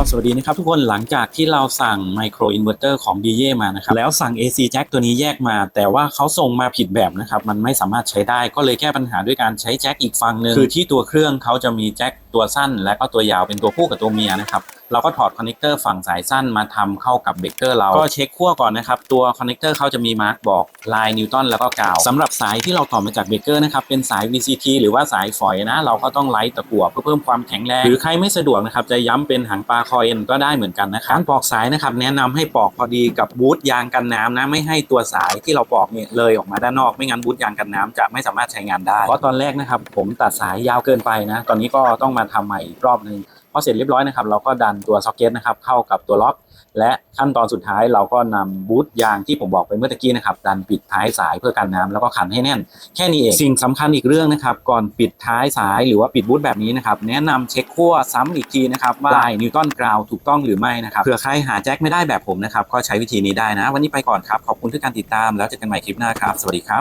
ก็สวัสดีนะครับทุกคนหลังจากที่เราสั่งไมโครอินเวอร์เตอร์ของ d j มานะครับแล้วสั่ง AC Jack ตัวนี้แยกมา แต่ว่าเขาส่งมาผิดแบบนะครับ มันไม่สามารถใช้ได้ก็เลยแก้ปัญหาด้วยการใช้แจ็คอีกฝั่งหนึ่งคือที่ตัวเครื่องเขาจะมีแจ็คตัวสั้นและก็ตัวยาวเป็นตัวผู้กับตัวเมียนะครับเราก็ถอดคอนเนคเตอร์ฝั่งสายสั้นมาทำเข้ากับเบรกเกอร์เราก็เช็คขั้วก่อนนะครับตัวคอนเนคเตอร์เขาจะมีมาร์กบอกลายนิวตันแล้วก็กาวสำหรับสายที่เราถอมาจากเบรกเกอร์นะครับเป็นสาย VCT หรือว่าสายฝอยนะ เราก็ต้องไล่ตะกั่วเพื่อเพิ่มความแข็งแรง หรือใครไม่สะดวกนะครับจะย้ำเป็นหางปลาคอยเอ็นก็ได้เหมือนกันนะครับการปอกสายนะครับแนะนำให้ปอกพอดีกับบูทยางกันน้ำนะไม่ให้ตัวสายที่เราปอกเนี่ยเลยออกมาด้านนอก ไม่งั้นบูทยางกันน้ำจะไม่สามารถใช้งานได้เพราะตอนแรกนะครับผมตัดสายยาวเกินไปนะ ตอนนี้ก็ต้องมาทำใหม่อีกรอบหนึ่งพอเสร็จเรียบร้อยนะครับ เราก็ดันตัวซ็อกเก็ตนะครับเข้ากับตัวล็อก และขั้นตอนสุดท้ายเราก็นำบูทยางที่ผมบอกไปเมื่อตะกี้นะครับดันปิดท้ายสายเพื่อกันน้ำแล้วก็ขันให้แน่น แค่นี้เองสิ่งสำคัญอีกเรื่องนะครับ ก่อนปิดท้ายสายหรือว่าปิดบูทแบบนี้นะครับแนะนำเช็คขั้วซ้ำอีกทีนะครับว่าลายนิวตันกราวถูกต้องหรือไม่นะครับเผื่อใครหาแจ็คไม่ได้แบบผมนะครับก็ใช้วิธีนี้ได้นะ วันนี้ไปก่อนครับขอบคุณที่การติดตามแล้วเจอกันใหม่คลิปหน้าครับสวัสดีครับ